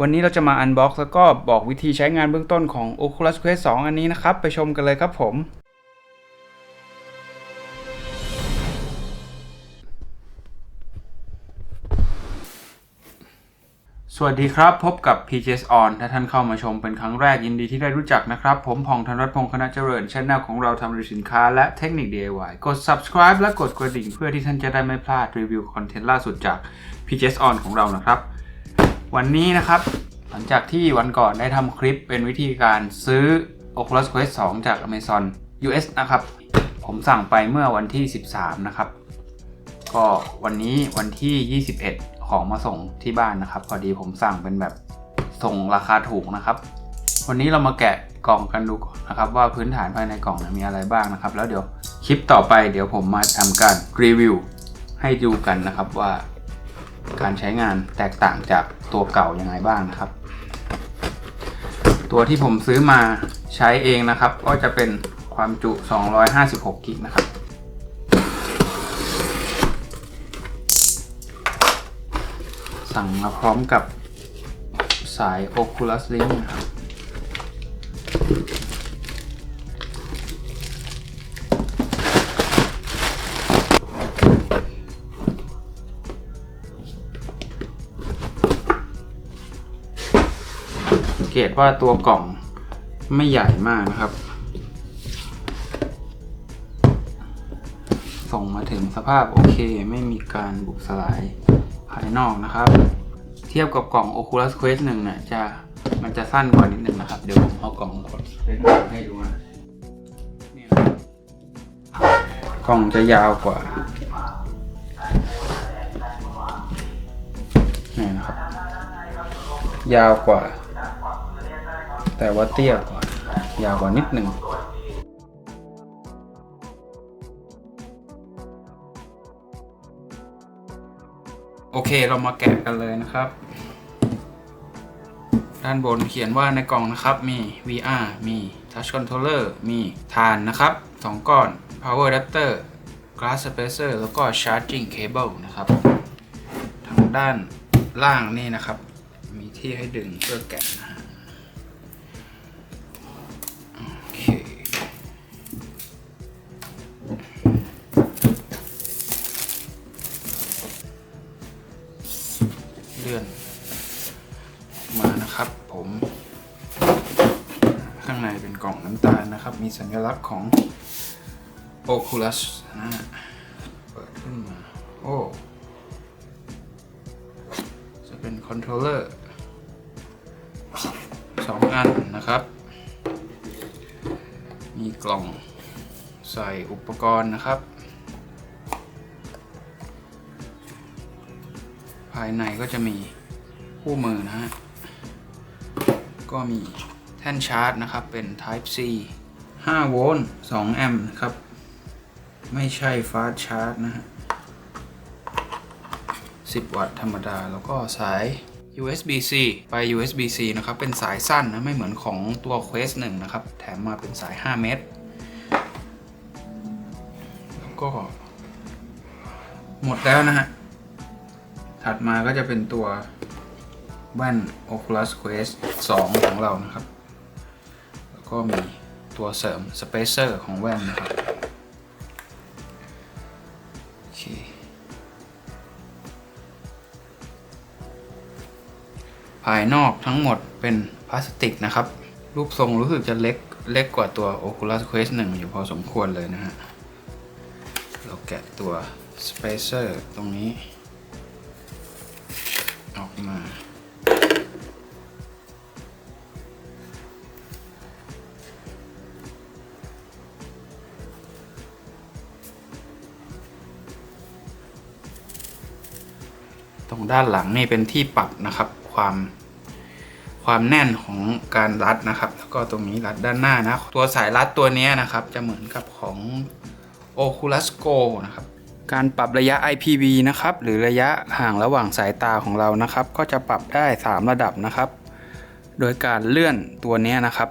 วันนี้เราจะมาอันบ็อกซ์แล้วก็บอกวิธีใช้งานเบื้องต้นของ Oculus Quest 2 อันนี้นะครับ ไปชมกันเลยครับผม สวัสดีครับ พบกับ PJS On ถ้าท่านเข้ามาชมเป็นครั้งแรกยินดีที่ได้รู้จักนะครับ ผมพองธนรัตนพงษ์คณะเจริญช่องของเราทำรีวิวสินค้าและเทคนิค DIY กด subscribe และกดกระดิ่งเพื่อที่ท่านจะได้ไม่พลาดรีวิวคอนเทนต์ล่าสุดจาก PJS On ของเรานะครับ วันนี้นะครับ หลังจากที่วันก่อนได้ทำคลิปเป็นวิธีการซื้อ Oculus Quest 2 จาก Amazon US นะครับ ผมสั่งไปเมื่อวันที่ 13 นะครับ ก็วันนี้วันที่ 21 ของมาส่งที่บ้านนะครับ พอดีผมสั่งเป็นแบบส่งราคาถูกนะครับ วันนี้เรามาแกะกล่องกันดูก่อนนะครับ ว่าพื้นฐานภายในกล่องมีอะไรบ้างนะครับ แล้วเดี๋ยวคลิปต่อไปเดี๋ยวผมมาทำการรีวิวให้ดูกันนะครับว่า การใช้งานแตกต่างจากตัวเก่ายังไงบ้างนะครับ ตัวที่ผมซื้อมาใช้เองนะครับ ก็จะเป็นความจุ 256 กิกนะครับ สั่งมาพร้อมกับสาย Oculus Link นะครับ เกตว่าตัวกล่องไม่ใหญ่มากนะครับ ส่งมาถึงสภาพโอเค ไม่มีการบุบสลายภายนอกนะครับ เทียบกับกล่อง Oculus Quest 1เนี่ยจะมันจะสั้นกว่านิดนึงนะครับ เดี๋ยวผมเอากล่องกดให้ดูนะกล่องจะยาวกว่านี่นะครับ ยาวกว่า แต่ว่าเตี้ยกว่ายาวกว่านิดหนึ่งโอเคเรามาแกะกันเลยนะครับ ด้านบนเขียนว่าในกล่องนะครับมี VR มี Touch Controller มีฐานนะครับ 2 ก้อน Power Adapter Glass Spacer แล้วก็ Charging Cable นะครับ ทางด้านล่างนี่นะครับ มีที่ให้ดึงเพื่อแกะนะ ลื่อน มานะครับผมข้างในเป็นกล่องน้ำตาลนะครับ มีสัญลักษณ์ของ Oculus นะฮะเปิดขึ้นมา โอ้ จะเป็นคอนโทรลเลอร์สองอันนะครับ มีกล่องใส่อุปกรณ์นะครับ ภายในก็จะมีคู่มือนะฮะ ก็มีแท่นชาร์จนะครับ เป็น Type C 5 โวลต์ 2 แอมป์นะครับ ไม่ใช่ Fast Charge นะฮะ 10 วัตต์ธรรมดา แล้วก็สาย USB-C ไป USB-C นะครับ เป็นสายสั้นนะ ไม่เหมือนของตัว Quest 1 นะครับ แถมมาเป็นสาย 5 เมตร แล้วก็ หมดแล้วนะฮะ ถัดมาก็จะเป็นตัวแว่น Oculus Quest 2 ของเรานะครับ แล้วก็มีตัวเสริม Spacer ของแว่นนะครับ โอเค ภายนอกทั้งหมดเป็นพลาสติกนะครับ รูปทรงรู้สึกจะเล็กเล็กกว่าตัว Oculus Quest 1 อยู่พอสมควรเลยนะฮะ เราแกะตัว Spacer ตรงนี้ มาตรงด้านหลังนี่เป็นที่ปรับนะครับความความแน่นของการรัดนะครับ แล้วก็ตรงนี้รัดด้านหน้านะ ตัวสายรัดตัวนี้นะครับ จะเหมือนกับของ Oculus Go นะครับ การปรับระยะ IPV นะครับ หรือระยะห่างระหว่างสายตาของเรานะครับ ก็จะปรับได้ 3 ระดับนะครับ โดยการเลื่อนตัวนี้นะครับ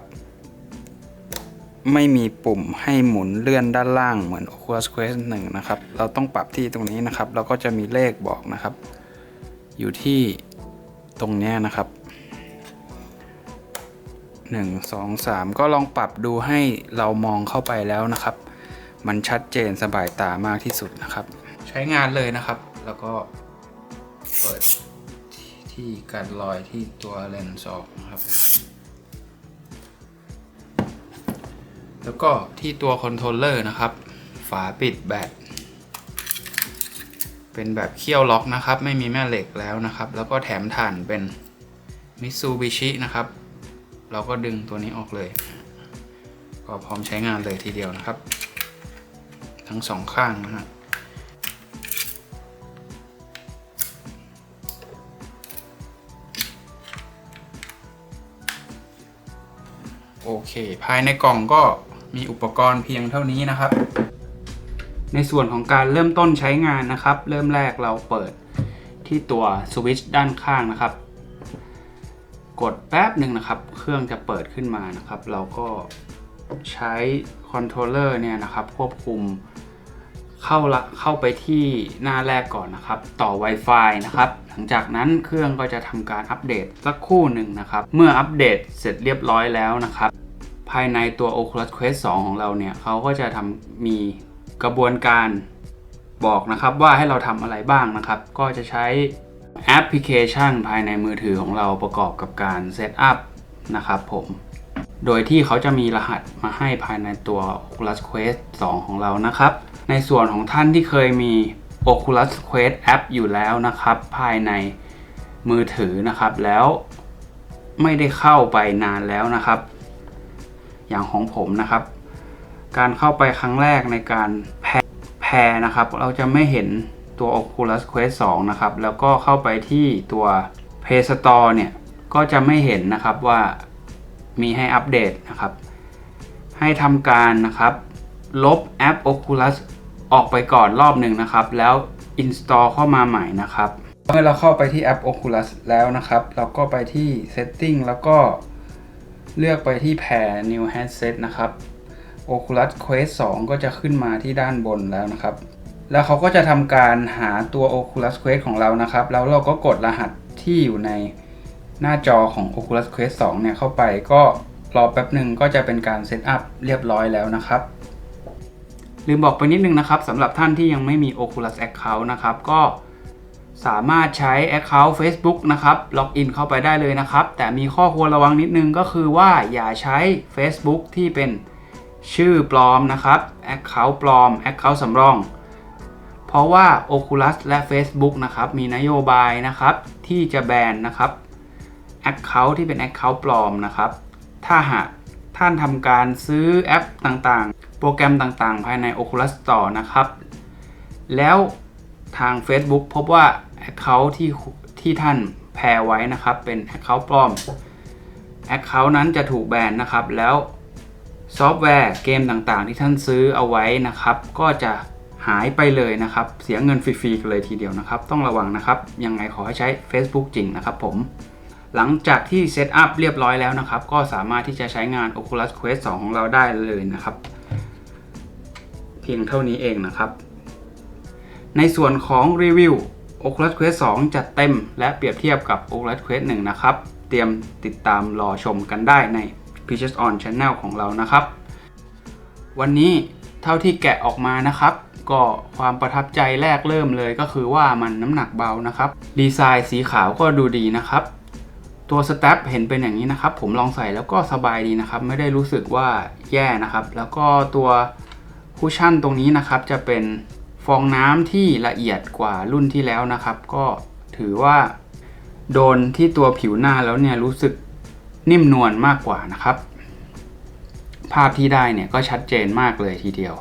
ไม่มีปุ่มให้หมุนเลื่อนด้านล่างเหมือน Oculus Quest 1 นะครับ เราต้องปรับที่ตรงนี้นะครับแล้วก็จะมีเลขบอกนะครับ อยู่ที่ตรงนี้นะครับ 1 2 3 ก็ลองปรับดูให้เรามองเข้าไปแล้วนะครับ มันชัดเจนสบายตามากที่สุดนะครับ ใช้งานเลยนะครับ แล้วก็เปิดที่การลอยที่ตัวเลนส์ออกนะครับ แล้วก็ที่ตัวคอนโทรลเลอร์นะครับ ฝาปิดแบตเป็นแบบเคี่ยวล็อกนะครับ ไม่มีแม่เหล็กแล้วนะครับ แล้วก็แถมถ่านเป็นมิซูบิชินะครับ เราก็ดึงตัวนี้ออกเลย ก็พร้อมใช้งานเลยทีเดียวนะครับ ทั้งสองข้างนะฮะโอเค ภายในกล่องก็มีอุปกรณ์เพียงเท่านี้นะครับ ในส่วนของการเริ่มต้นใช้งานนะครับ เริ่มแรกเราเปิดที่ตัวสวิตช์ด้านข้างนะครับ กดแป๊บหนึ่งนะครับ เครื่องจะเปิดขึ้นมานะครับ เราก็ใช้คอนโทรลเลอร์เนี่ยนะครับ ควบคุม เข้าละเข้าไปที่หน้าแรกก่อนนะครับ ต่อ Wi-Fi นะครับ หลังจากนั้นเครื่องก็จะทำการอัปเดตสักคู่หนึ่งนะครับ เมื่ออัปเดตเสร็จเรียบร้อยแล้วนะครับ ภายในตัว Oculus Quest 2 ของเราเนี่ยเขาก็จะทำมีกระบวนการบอกนะครับว่าให้เราทำอะไรบ้างนะครับ ก็จะใช้แอปพลิเคชันภายในมือถือของเราประกอบกับการเซตอัพนะครับผมโดยที่เขาจะมีรหัสมาให้ภายในตัว Oculus Quest 2 ของเรานะครับ ในส่วนของท่านที่เคยมี Oculus Quest App อยู่แล้วนะครับ ภายในมือถือนะครับ แล้วไม่ได้เข้าไปนานแล้วนะครับ อย่างของผมนะครับ การเข้าไปครั้งแรกในการแพรแพนะครับ เราจะไม่เห็นตัว Oculus Quest 2 นะครับ แล้วก็เข้าไปที่ตัว Play Store เนี่ย ก็จะไม่เห็นนะครับว่ามีให้อัปเดตนะครับ ให้ทำการนะครับ ลบแอป Oculus ออกไปก่อนรอบหนึ่งนะครับ แล้ว install เข้ามาใหม่นะครับ เมื่อเราเข้าไปที่แอป Oculus แล้วนะครับ เราก็ไปที่ Setting แล้วก็เลือกไปที่แพร New Headset นะครับ Oculus Quest 2 ก็จะขึ้นมาที่ด้านบนแล้วนะครับ แล้วเขาก็จะทำการหาตัว Oculus Quest ของเรานะครับ แล้วเราก็กดรหัสที่อยู่ในหน้าจอของ Oculus Quest 2 เนี่ยเข้าไปก็รอแป๊บหนึ่งก็จะเป็นการเซตอัพเรียบร้อยแล้วนะครับ ลืมบอกไปนิดนึงนะครับสำหรับท่านที่ยังไม่มี Oculus Account นะครับก็สามารถใช้ Account Facebook นะครับล็อกอินเข้าไปได้เลยนะครับ แต่มีข้อควรระวังนิดนึงก็คือว่าอย่าใช้ Facebook ที่เป็นชื่อปลอมนะครับ Account ปลอม Account สำรอง เพราะว่า Oculus และ Facebook นะครับมีนโยบายนะครับที่จะแบนนะครับ Account ที่เป็น Account ปลอมนะครับ ถ้าหากท่านทำการซื้อแอปต่าง โปรแกรมต่างๆ ภายใน Oculus Store นะครับ แล้วทาง Facebook พบว่า Account ที่ที่ท่านแพรไว้นะครับ เป็น Account ปลอม Account นั้นจะถูกแบนนะครับ แล้วซอฟต์แวร์เกมต่างๆ ที่ท่านซื้อเอาไว้นะครับ ก็จะหายไปเลยนะครับ เสียเงินฟรีๆกันเลยทีเดียวนะครับ ต้องระวังนะครับ ยังไงขอให้ใช้ Facebook จริงนะครับผม หลังจากที่เซตอัพเรียบร้อยแล้วนะครับ ก็สามารถที่จะใช้งาน Oculus Quest 2 ของเราได้เลยนะครับ เพียงเท่านี้เองนะครับ ในส่วนของรีวิว Oculus Quest 2 จัดเต็ม และเปรียบเทียบกับ Oculus Quest 1 นะครับ เตรียมติดตามรอชมกันได้ใน Pitches on Channel ของเรานะครับ วันนี้เท่าที่แกะออกมานะครับ ก็ความประทับใจแรกเริ่มเลยก็คือว่ามันน้ำหนักเบานะครับ ดีไซน์สีขาวก็ดูดีนะครับตัวสแตปเห็นเป็นอย่างนี้นะครับ ผมลองใส่แล้วก็สบายดีนะครับ ไม่ได้รู้สึกว่าแย่นะครับ แล้วก็ตัว คุชชั่นตรงนี้นะครับจะเป็นฟองน้ำที่ละเอียดกว่ารุ่นที่แล้วนะครับ ก็ถือว่าโดนที่ตัวผิวหน้าแล้วเนี่ยรู้สึกนิ่มนวลมากกว่านะครับ ภาพที่ได้เนี่ยก็ชัดเจนมากเลยทีเดียว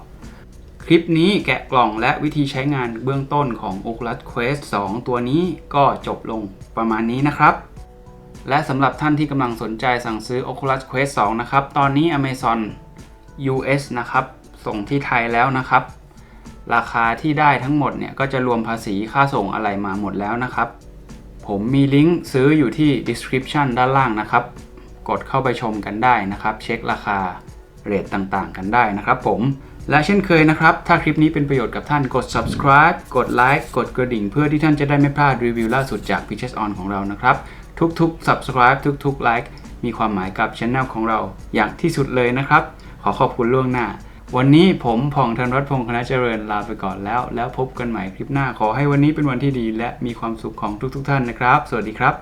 คลิปนี้แกะกล่องและวิธีใช้งานเบื้องต้นของ Oculus Quest 2 ตัวนี้ก็จบลงประมาณนี้นะครับ และสำหรับท่านที่กำลังสนใจสั่งซื้อ Oculus Quest 2 นะครับ ตอนนี้ Amazon US นะครับ ส่งที่ไทยแล้วนะครับ ราคาที่ได้ทั้งหมดเนี่ยก็จะรวมภาษีค่าส่งอะไรมาหมดแล้วนะครับ ผมมีลิงก์ซื้ออยู่ที่ description ด้านล่างนะครับ กดเข้าไปชมกันได้นะครับ เช็คราคาเรทต่างๆ กันได้นะครับ ผมและเช่นเคยนะครับ ถ้าคลิปนี้เป็นประโยชน์กับท่านกด subscribe กดไลค์กดกระดิ่ง เพื่อที่ท่านจะได้ไม่พลาดรีวิวล่าสุดจาก Pitches On ของเรานะครับ ทุกๆ subscribe ทุกๆไลค์มีความหมายกับช anel ของเราอย่างที่สุดเลยนะครับ ขอขอบคุณล่วงหน้า วันนี้ผมผ่องธนรัตน์พงษ์คณะเจริญลาไปก่อนแล้ว แล้วพบกันใหม่คลิปหน้าขอให้วันนี้เป็นวันที่ดี และมีความสุขของทุกๆท่านนะครับ สวัสดีครับ